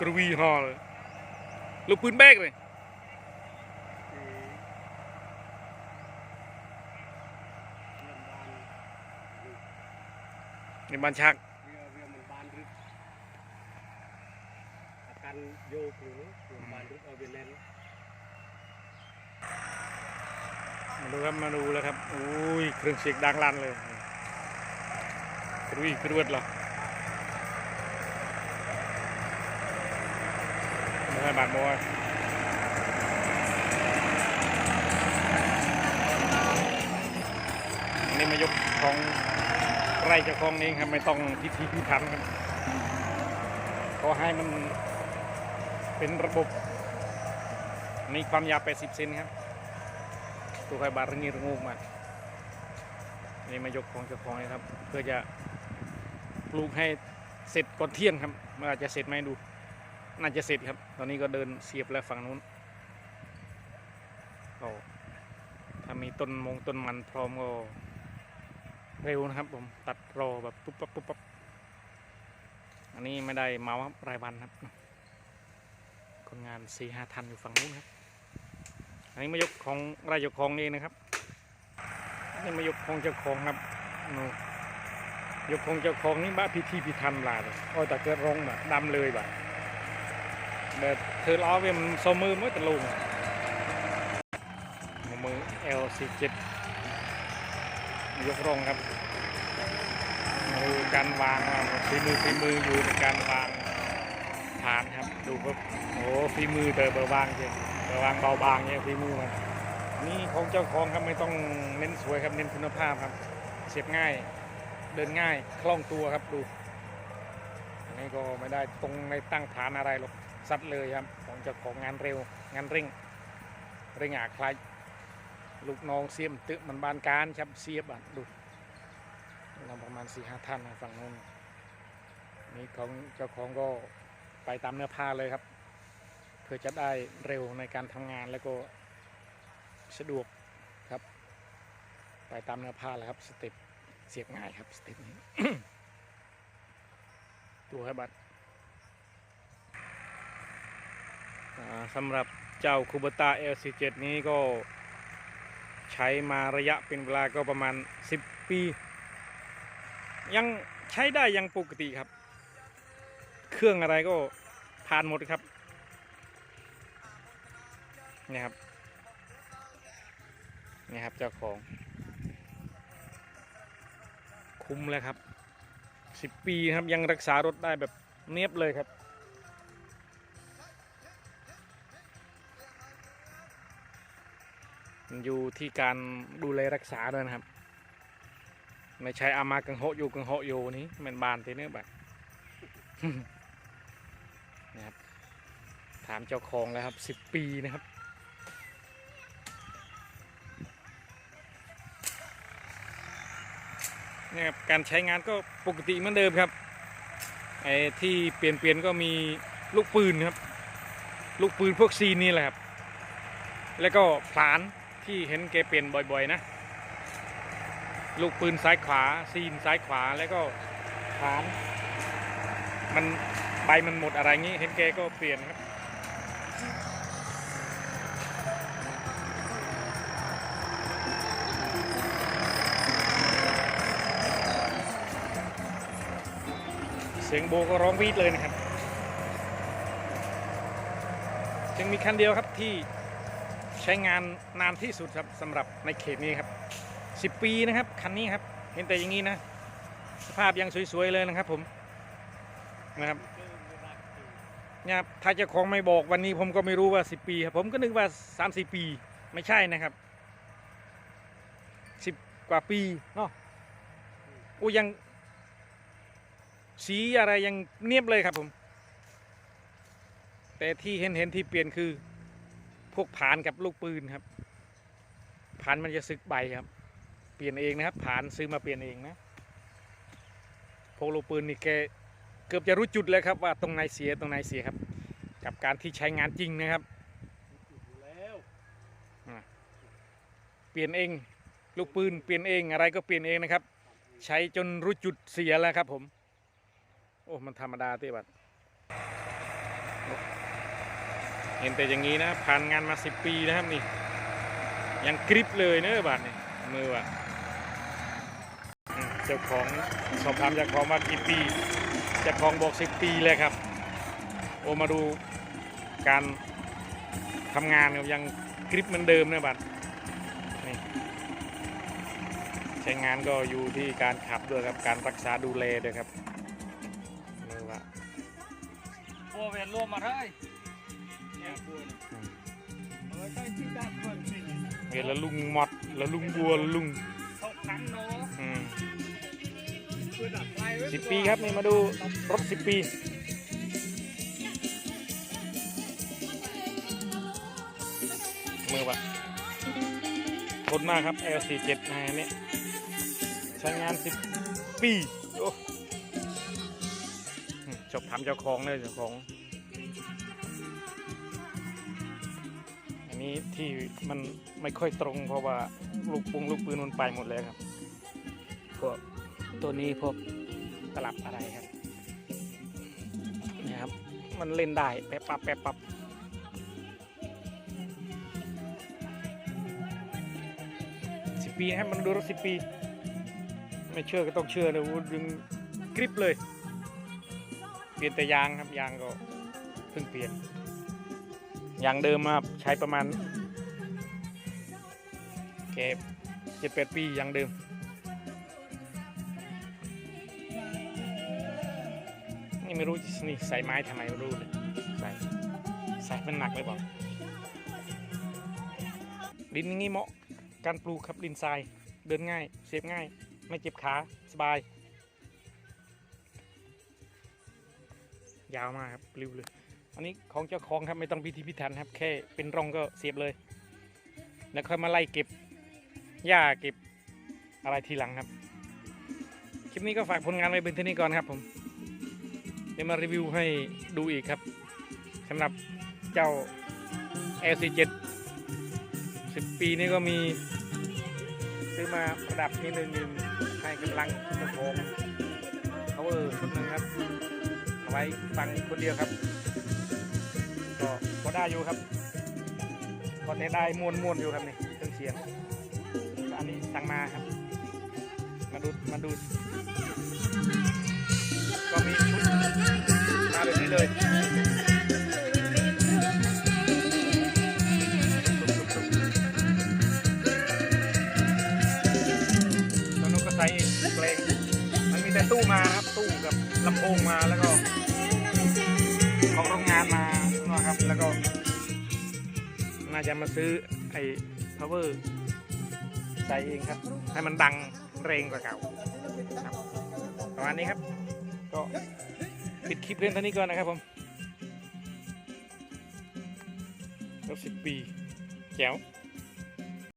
กระวีฮอเลยลูกปืนแบกเลยอืมเรื่บ้านในบ้านชักเรือเรือมันบานรึอาการโยกหรือบานรึเอาไปเล่นมาดูครับมาดูแล้วครับ อุ้ยเครื่องเสียงดังลั่นเลยกระวีกระวดเหรอไม่ ให้บาดมวยอันนี้มายกของไร่เจ้าของเองครับไม่ต้องพิธีพิถันครับขอให้มันเป็นระบบมีความยาว 80 เซนครับตัวใครบาดระงีระงูกมานี่มายกของเจ้าของเลยครับ เพื่อจะปลูกให้เสร็จก่อนเที่ยงครับมื่อาจจะเสร็จไหมดู น่าจะเสร็จครับ ตอนนี้ก็เดินเสียบแล้วฝั่งนู้นก็ถ้ามีต้นมงต้นมันพร้อมก็เร็วนะครับ ผมตัดรอแบบปุ๊บปั๊บปุ๊บปั๊บอันนี้ไม่ได้เมาครับรายวันครับ คนงานสี่ห้าทันอยู่ฝั่งนู้นครับ อันนี้มายกของรายเจ้าของเองนะครับอันนี่มายกของเจ้าของครับนู่ยกของเจ้าของนี่บ้าพิธีพิธันลาเลยโอ้แต่เกิดร้องแบบดำเลยแบบ เด็ดเธอล้อเวมนโซมือไม่ตะลุงมือ L47 ยกรองครับมาดูการวางว่าฝีมือฝีมืออยู่ในการวางฐานครับดูครับโอ้ฝีมือเตอเบอร์วางจริงเบอระวางเบาบางเนี่ยฝีมือมันนี่ของเจ้าของครับไม่ต้องเน้นสวยครับเน้นคุณภาพครับ เสียบง่ายเดินง่ายคล่องตัวครับดูอันนี้ก็ไม่ได้ตรงในตั้งฐานอะไรหรอก ซัดเลยครับของจ้าของงานเร็วงานเร่งเร่งอาคลายลูกน้องเสียมตึมันบานการครับเสียบอะดูเราประมาณสี่ห้าท่านฝั่งนู้นนี่ของเจ้าของก็ไปตามเนื้อผ้าเลยครับ เพื่อจะได้เร็วในการทำงานแล้วก็สะดวกครับ ไปตามเนื้อผ้าแล้วครับสเต็ปเสียบง่ายครับสเต็ปนี้ตัวให้บัตร สำหรับเจ้าคูบตา L47 นี้ก็ใช้มาระยะเป็นเวลาก็ประมาณ 10 ปี ยังใช้ได้ยังปกติครับ เครื่องอะไรก็ผ่านหมดครับนี่ครับนี่ครับเจ้าของ คุ้มแล้วครับสิบปีครับยังรักษารถได้แบบเนียบเลยครับ อยู่ที่การดูแลรักษาด้วยนะครับ ไม่ใช่อามากังโฮอยู่กังโฮอยู่นี้มันบานทีนี้แบบนะครับถามเจ้าของแล้วครับสิบปีนะครับนี่ครับการใช้งานก็ปกติเหมือนเดิมครับไอ้ที่เปลี่ยนเปลี่ยนก็มีลูกปืนครับ ลูกปืนพวกซีนนี่แหละครับ แล้วก็ผลาน ที่เห็นแกเปลี่ยนบ่อยๆนะ ลูกปืนซ้ายขวาซีนซ้ายขวาแล้วก็ผลาน มันใบมันหมดอะไรงี้ เห็นแกก็เปลี่ยนครับเสียงโบก็ร้องวีดเลยนะครับยังมีคันเดียวครับที่ ใช้งานนานที่สุดครับสำหรับในเขตนี้ครับ 10 ปีนะครับคันนี้ครับ เห็นแต่อย่างนี้นะ สภาพยังสวยๆเลยนะครับผมนะครับเนี่ยถ้าเจ้าของไม่บอกวันนี้ผมก็ไม่รู้ว่า 10 ปีครับผมก็นึกว่า3-4ปีไม่ใช่นะครับ 10 กว่าปีเนาะอู้ยังสีอะไรยังเนียบเลยครับผม แต่ที่เห็นเห็นที่เปลี่ยนคือ พวกผานกับลูกปืนครับ ผานมันจะสึกใบครับ เปลี่ยนเองนะครับ ผานซื้อมาเปลี่ยนเองนะพวกลูกปืนนี่แกเกือบจะรู้จุดเลยครับว่าตรงไหนเสียตรงไหนเสียครับ กับการที่ใช้งานจริงนะครับอยู่แล้วเปลี่ยนเองลูกปืนเปลี่ยนเองอะไรก็เปลี่ยนเองนะครับ ใช้จนรู้จุดเสียแล้วครับผม โอ้มันธรรมดาเต้บัด เห็นแต่อย่างนี้นะผ่านงานมาสิบปีนะครับนี่ยังกริบเลยเนอะบาทนี่มือว่ะเจ้าของสอบถามจ้าของว่ากี่ปีเจ้าของบอกสิบปีเลยครับ โอมาดูการทำงานครับยังกริบเหมือนเดิมนะบัตรนี่ใช้งานก็อยู่ที่การขับด้วยครับการรักษาดูแลด้วยครับมือว่าบัวเวนรวมมาได้เนี่ย เนี่ยเออใช่ชื่อด้านบัวสิเห็นแล้วลุงหมอดแล้วลุงบัวแล้วลุงอืมสิบปีครับนี่มาดูรถสิบปีมือวะทนมากครับ L47 นะอันนี้ใช้งาน 10 ปี โอ้อืมจบทำเจ้าของเลยเจ้าของ นี้ที่มันไม่ค่อยตรงเพราะว่าลูกปุงลูกปืนมันไปหมดแล้วครับพวกตัวนี้พวกตลับอะไรครับนี่ครับ มันเล่นได้แป๊บปับแป๊บปับสิบปีนะครับมันดูรถสิบปี ไม่เชื่อก็ต้องเชื่อเลยว่าดึงกริปเลย เปลี่ยนแต่ยางครับยางก็เพิ่งเปลี่ยน ยางเดิมมาใช้ประมาณเก็บเจ็ดแปดปียางเดิมนี่ไม่รู้นี่ใส่ไม้ทำไมไม่รู้เลยใส่ใส่มันหนักเลยบอกดินอย่างงี้เหมาะการปลูกครับดินทรายเดินง่ายเสียบง่าย ไม่เจ็บขาสบาย ยาวมากครับปลิวเลย อันนี้ของเจ้าของครับไม่ต้องพิธีพิถันครับ แค่เป็นร่องก็เสียบเลย แล้วค่อยมาไล่เก็บหญ้าเก็บอะไรทีหลังครับ คลิปนี้ก็ฝากผลงานไว้เป็นเท่นี้ก่อนครับผมเดี๋ยวมารีวิวให้ดูอีกครับสำหรับเจ้า LC7 10 ปีนี้ก็มี ซื้อมาประดับนิดนึงให้กำลังเจ้าของ power ชุดหนึ่งครับ เอาไว้ฟังคนเดียวครับ ก็พอได้อยู่ครับพอได้ได้มวนมวนอยู่ครับนี่เครื่องเสียงอันนี้สั่งมาครับ มาดูมาดู ก็มีชุดมาแบบนี้เลยตอนนู้นก็ใส่เพลงมันมีแต่ตู้มาครับ ตู้กับลำโพงมาแล้วก็ จะมาซื้อไอ้ power ใส่เองครับ ให้มันดังเรงกว่าเก่าครับประมาณนี้ครับ ก็ปิดคลิปเรื่องเท่านี้ก่อนนะครับผมรถสิบปีแจ๋ว